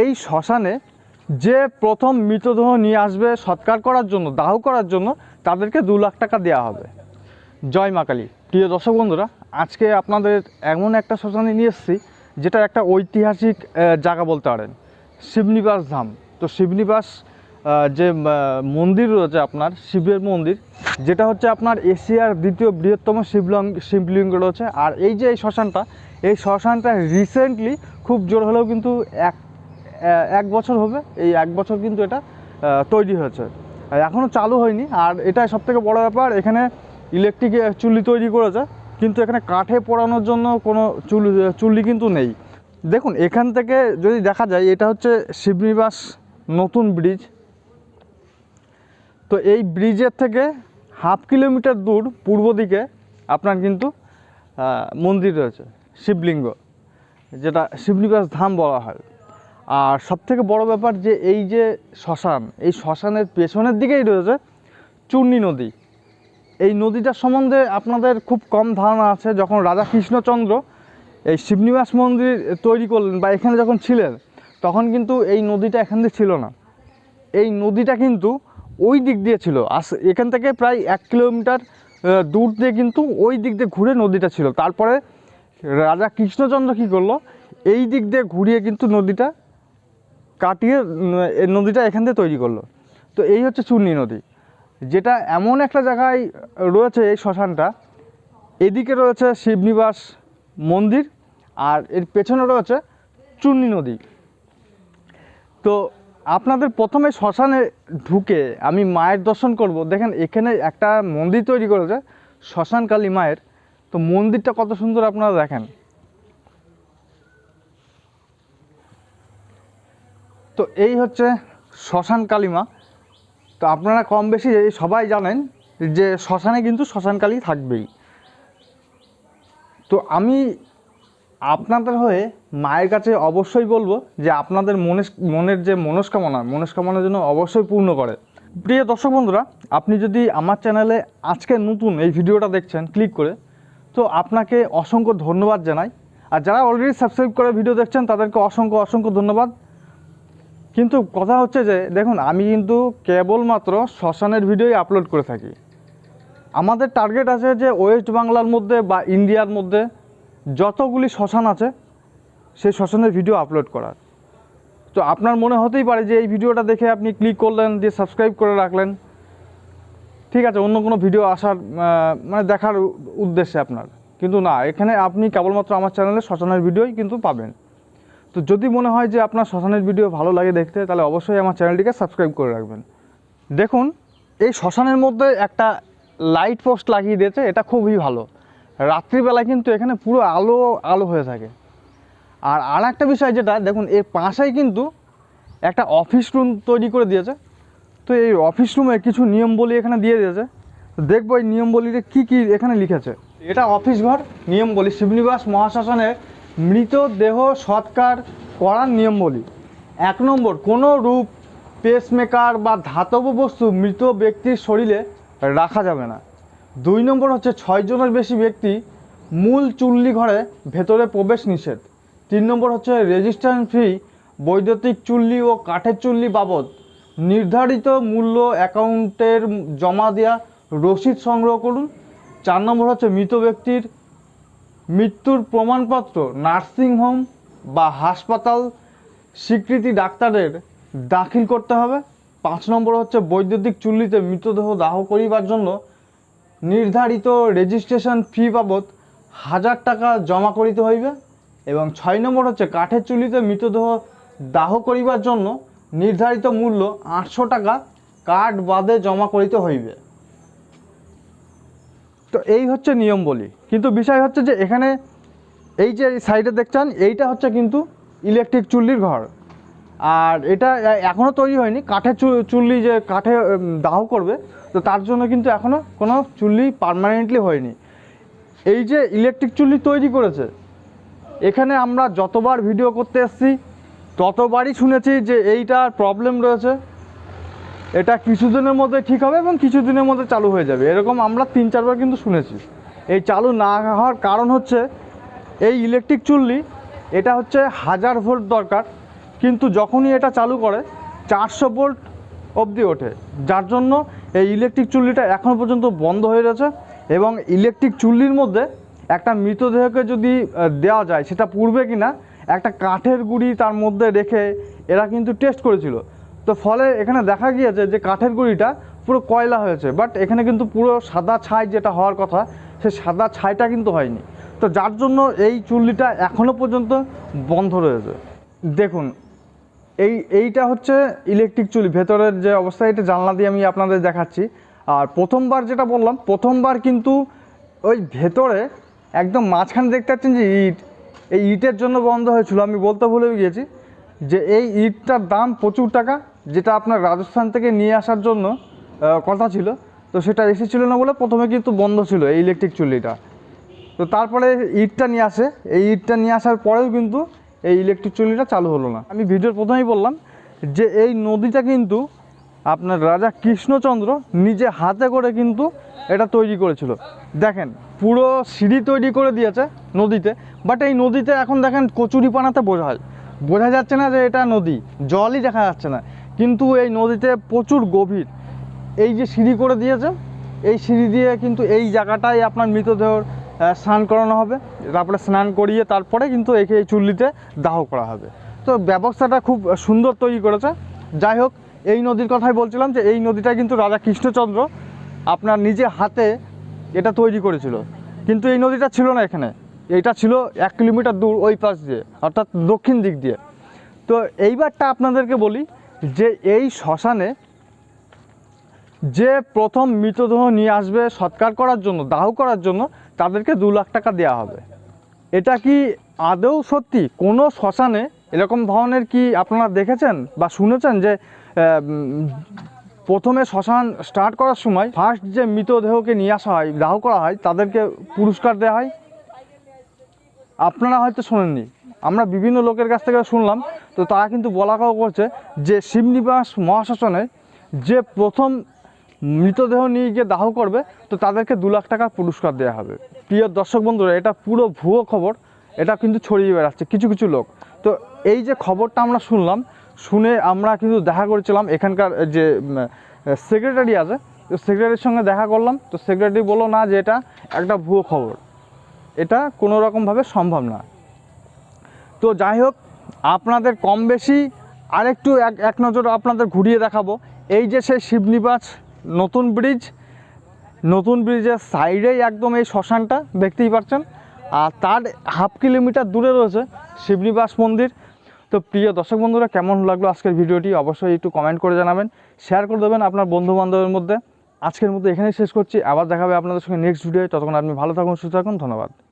এই শ্মশানে যে প্রথম মৃতদেহ নিয়ে আসবে সৎকার করার জন্য, দাহ করার জন্য, তাদেরকে দু লাখ টাকা দেওয়া হবে। জয় মা কালী। প্রিয় দর্শক বন্ধুরা, আজকে আপনাদের এমন একটা শ্মশানে নিয়ে এসেছি, যেটা একটা ঐতিহাসিক জায়গা বলতে পারেন। শিবনিবাস ধাম। তো শিবনিবাস যে মন্দির রয়েছে আপনার, শিবের মন্দির, যেটা হচ্ছে আপনার এশিয়ার দ্বিতীয় বৃহত্তম শিবলং, শিবলিঙ্গ রয়েছে। আর এই যে এই শ্মশানটা এই শ্মশানটা রিসেন্টলি খুব জোর হলেও কিন্তু এক এক বছর হবে, এই এক বছর কিন্তু এটা তৈরি হয়েছে। এখনও চালু হয়নি, আর এটাই সবথেকে বড় ব্যাপার, এখানে ইলেকট্রিক চুল্লি তৈরি করেছে, কিন্তু এখানে কাঠে পোড়ানোর জন্য কোনো চুল্লি চুল্লি কিন্তু নেই। দেখুন, এখান থেকে যদি দেখা যায়, এটা হচ্ছে শিবনিবাস নতুন ব্রিজ তো এই ব্রিজের থেকে হাফ কিলোমিটার দূর পূর্ব দিকে আপনার কিন্তু মন্দির রয়েছে, শিবলিঙ্গ, যেটা শিবনিবাস ধাম বলা হয়। আর সবথেকে বড় ব্যাপার যে এই যে শ্মশান, এই শ্মশানের পেছনের দিকেই রয়েছে চূর্ণী নদী। এই নদীটার সম্বন্ধে আপনাদের খুব কম ধারণা আছে, যখন রাজা কৃষ্ণচন্দ্র এই শিবনিবাস মন্দির তৈরি করলেন বা এখানে যখন ছিলেন, তখন কিন্তু এই নদীটা এখান দিয়ে ছিল না। এই নদীটা কিন্তু ওই দিক দিয়ে ছিল। আস, এখান থেকে প্রায় এক কিলোমিটার দূর দিয়ে কিন্তু ওই দিক দিয়ে ঘুরে নদীটা ছিল। তারপরে রাজা কৃষ্ণচন্দ্র কী করল? এই দিক দিয়ে ঘুরিয়ে কিন্তু নদীটা কাটিয়ে নদীটা এখান দিয়ে তৈরি করল। তো এই হচ্ছে চূর্ণী নদী। যেটা এমন একটা জায়গায় রয়েছে এই শ্মশানটা। এদিকে রয়েছে শিবনিবাস মন্দির আর এর পেছনে রয়েছে চূর্ণী নদী। তো আপনাদের প্রথমে শ্মশানে ঢুকে আমি মায়ের দর্শন করব। দেখেন, এখানে একটা মন্দির তৈরি করেছে শ্মশান কালী মায়ের। তো মন্দিরটা কত সুন্দর আপনারা দেখেন। তো এই হচ্ছে শ্মশান কালীমা। তো আপনারা কম বেশি সবাই জানেন যে শ্মশানে কিন্তু শ্মশান কালী থাকবেই। তো আমি আপনাদের হয়ে মায়ের কাছে অবশ্যই বলব যে আপনাদের মনের মনের যে মনস্কামনা মনস্কামনার জন্য অবশ্যই পূর্ণ করে। প্রিয় দর্শক বন্ধুরা, আপনি যদি আমার চ্যানেলে আজকে নতুন এই ভিডিওটা দেখছেন, ক্লিক করে, তো আপনাকে অসংখ্য ধন্যবাদ জানাই। আর যারা অলরেডি সাবস্ক্রাইব করে ভিডিও দেখছেন, তাদেরকে অসংখ্য অসংখ্য ধন্যবাদ। কিন্তু কথা হচ্ছে যে, দেখুন, আমি কিন্তু কেবলমাত্র শ্মশানের ভিডিওই আপলোড করে থাকি। আমাদের টার্গেট আছে যে ওয়েস্ট বাংলার মধ্যে বা ইন্ডিয়ার মধ্যে যতগুলি শ্মশান আছে, সেই শ্মশানের ভিডিও আপলোড করার। তো আপনার মনে হতেই পারে যে, এই ভিডিওটা দেখে আপনি ক্লিক করলেন, দিয়ে সাবস্ক্রাইব করে রাখলেন। ঠিক আছে, অন্য কোনো ভিডিও আসার মানে দেখার উদ্দেশ্যে আপনার। কিন্তু না, এখানে আপনি কেবলমাত্র আমার চ্যানেলে শ্মশানের ভিডিওই কিন্তু পাবেন। তো যদি মনে হয় যে আপনার শ্মশানের ভিডিও ভালো লাগে দেখতে, তাহলে অবশ্যই আমার চ্যানেলটিকে সাবস্ক্রাইব করে রাখবেন। দেখুন, এই শ্মশানের মধ্যে একটা লাইট পোস্ট লাগিয়ে দিয়েছে, এটা খুবই ভালো। রাত্রিবেলায় কিন্তু এখানে পুরো আলো আলো হয়ে থাকে। আর আর একটা বিষয় যেটা, দেখুন, এর পাশেই কিন্তু একটা অফিস রুম তৈরি করে দিয়েছে। তো এই অফিস রুমে কিছু নিয়মবলী এখানে দিয়ে দিয়েছে। দেখব এই নিয়মবলীতে কী কী এখানে লিখেছে। এটা অফিস ঘর, নিয়মবলী, শিবনিবাস মহাশ্মশানের মৃতদেহ সৎকার করার নিয়মবলী এক নম্বর, কোনো রূপ পেসমেকার বা ধাতব বস্তু মৃত ব্যক্তির শরীরে রাখা যাবে না। দুই নম্বর হচ্ছে ছয়জনের বেশি ব্যক্তি মূল চুল্লি ঘরে ভেতরে প্রবেশ নিষেধ। তিন নম্বর হচ্ছে রেজিস্ট্রেশন ফি বৈদ্যুতিক চুল্লি ও কাঠের চুল্লি বাবদ নির্ধারিত মূল্য অ্যাকাউন্টের জমা দেওয়া রসিদ সংগ্রহ করুন। চার নম্বর হচ্ছে মৃত ব্যক্তির মৃত্যুর প্রমাণপত্র নার্সিংহোম বা হাসপাতাল, স্বীকৃতি ডাক্তারের দাখিল করতে হবে। পাঁচ নম্বর হচ্ছে বৈদ্যুতিক চুল্লিতে মৃতদেহ দাহ করিবার জন্য নির্ধারিত রেজিস্ট্রেশন ফি বাবদ হাজার টাকা জমা করিতে হইবে এবং ছয় নম্বর হচ্ছে কাঠের চুল্লিতে মৃতদেহ দাহ করিবার জন্য নির্ধারিত মূল্য আটশো টাকা কাঠ বাদে জমা করিতে হইবে। তো এই হচ্ছে নিয়ম বলি। কিন্তু বিষয় হচ্ছে যে এখানে এই যে সাইডে দেখছেন, এইটা হচ্ছে কিন্তু ইলেকট্রিক চুল্লির ঘর। আর এটা এখনও তৈরি হয়নি। কাঠের চু- চুল্লি যে কাঠে দাহ করবে, তো তার জন্য কিন্তু এখনও কোনো চুল্লি পার্মানেন্টলি হয়নি। এই যে ইলেকট্রিক চুল্লি তৈরি করেছে, এখানে আমরা যতবার ভিডিও করতে এসেছি, ততবারই শুনেছি যে এইটার প্রবলেম রয়েছে। এটা কিছুদিনের মধ্যে ঠিক হবে এবং কিছুদিনের মধ্যে চালু হয়ে যাবে। এরকম আমরা তিন, চারবার কিন্তু শুনেছি। এই চালু না হওয়ার কারণ হচ্ছে, এই ইলেকট্রিক চুল্লি, এটা হচ্ছে হাজার ভোল্ট দরকার। কিন্তু যখনই এটা চালু করে, চারশো ভোল্ট অবধি ওঠে। যার জন্য এই ইলেকট্রিক চুল্লিটা এখনও পর্যন্ত বন্ধ হয়ে রয়েছে এবং ইলেকট্রিক চুল্লির মধ্যে একটা মৃতদেহকে যদি দেওয়া যায়, সেটা পূর্বে কিনা, একটা কাঠের গুঁড়ি তার মধ্যে রেখে এরা কিন্তু টেস্ট করেছিল। তো ফলে এখানে দেখা গিয়েছে যে কাঠের গুঁড়িটা পুরো কয়লা হয়েছে বাট এখানে কিন্তু পুরো সাদা ছাই যেটা হওয়ার কথা, সে সাদা ছাইটা কিন্তু হয়নি। তো যার জন্য এই চুল্লিটা এখনও পর্যন্ত বন্ধ রয়েছে। দেখুন, এই, এইটা হচ্ছে ইলেকট্রিক চুলি, ভেতরের যে অবস্থা, এটা জানলা দিয়ে আমি আপনাদের দেখাচ্ছি। আর প্রথমবার যেটা বললাম, প্রথমবার কিন্তু ওই ভেতরে একদম মাঝখানে দেখতে পাচ্ছেন যে ইট, এই ইটের জন্য বন্ধ হয়েছিল, আমি বলতে ভুলে গিয়েছি যে এই ইটটার দাম প্রচুর টাকা যেটা আপনার রাজস্থান থেকে নিয়ে আসার জন্য কথা ছিল, তো সেটা এসেছিল না বলে প্রথমে কিন্তু বন্ধ ছিল এই ইলেকট্রিক চুল্লিটা। তো তারপরে ইটটা নিয়ে আসে, এই ইটটা নিয়ে আসার পরেও কিন্তু এই ইলেকট্রিক চুল্লিটা চালু হলো না। আমি ভিডিওর প্রথমেই বললাম যে এই নদীটা কিন্তু আপনার রাজা কৃষ্ণচন্দ্র নিজে হাতে করে কিন্তু এটা তৈরি করেছিল। দেখেন, পুরো সিঁড়ি তৈরি করে দিয়েছে নদীতে বাট এই নদীতে এখন দেখেন কচুরি পানাতে বোঝা হয়। বোঝা যাচ্ছে না যে এটা নদী, জলই দেখা যাচ্ছে না। কিন্তু এই নদীতে প্রচুর গভীর। এই যে সিঁড়ি করে দিয়েছে, এই সিঁড়ি দিয়ে কিন্তু এই জায়গাটায় আপনার মৃতদেহ স্নান করানো হবে। তারপরে স্নান করিয়ে তারপরে কিন্তু একে এই চুল্লিতে দাহ করা হবে। তো ব্যবস্থাটা খুব সুন্দর তৈরি করেছে। যাই হোক, এই নদীর কথাই বলছিলাম যে এই নদীটা কিন্তু রাজা কৃষ্ণচন্দ্র আপনার নিজে হাতে এটা তৈরি করেছিল। কিন্তু এই নদীটা ছিল না এখানে। এটা ছিল এক কিলোমিটার দূর ওই পাশ দিয়ে, অর্থাৎ দক্ষিণ দিক দিয়ে। তো এইবারটা আপনাদেরকে বলি যে এই শ্মশানে যে প্রথম মৃতদেহ নিয়ে আসবে সৎকার করার জন্য, দাহ করার জন্য, তাদেরকে দু লাখ টাকা দেওয়া হবে। এটা কি আদৌ সত্যি? কোনো শ্মশানে এরকম ধরনের কি আপনারা দেখেছেন বা শুনেছেন যে প্রথমে শ্মশান স্টার্ট করার সময় ফার্স্ট যে মৃতদেহকে নিয়ে আসা হয়, দাহ করা হয়, তাদেরকে পুরস্কার দেওয়া হয়? আপনারা হয়তো শোনেননি। আমরা বিভিন্ন লোকের কাছ থেকে শুনলাম তো তারা কিন্তু বলা কাও করছে যে শিবনিবাস মহাশাসনে যে প্রথম মৃতদেহ নিয়ে গিয়ে দাহ করবে, তো তাদেরকে দু লাখ টাকার পুরস্কার দেওয়া হবে। প্রিয় দর্শক বন্ধুরা, এটা পুরো ভুয়ো খবর, এটা কিন্তু ছড়িয়ে বেড়াচ্ছে কিছু কিছু লোক। তো এই যে খবরটা আমরা শুনলাম, শুনে আমরা কিন্তু দেখা করেছিলাম এখানকার যে সেক্রেটারি আছে, তো সেক্রেটারির সঙ্গে দেখা করলাম, তো সেক্রেটারি বলল না যে এটা একটা ভুয়ো খবর। এটা কোনো রকমভাবে সম্ভব না। তো যাই হোক আপনাদের কম বেশি আরেকটু এক এক নজর আপনাদের ঘুরিয়ে দেখাবো। এই যে সেই শিবনিবাস নতুন ব্রিজ নতুন ব্রিজের সাইডেই একদম এই শ্মশানটা, দেখতেই পাচ্ছেন? আর তার হাফ কিলোমিটার দূরে রয়েছে শিবনিবাস মন্দির। তো প্রিয় দর্শক বন্ধুরা, কেমন লাগল আজকের ভিডিওটি? অবশ্যই একটু কমেন্ট করে জানাবেন শেয়ার করে দেবেন আপনার বন্ধু বান্ধবের মধ্যে। আজকের মতো এখানেই শেষ করছি। আবার দেখাবে আপনাদের সঙ্গে নেক্সট ভিডিও ততক্ষণ আপনি ভালো থাকুন, সুস্থ থাকুন, ধন্যবাদ।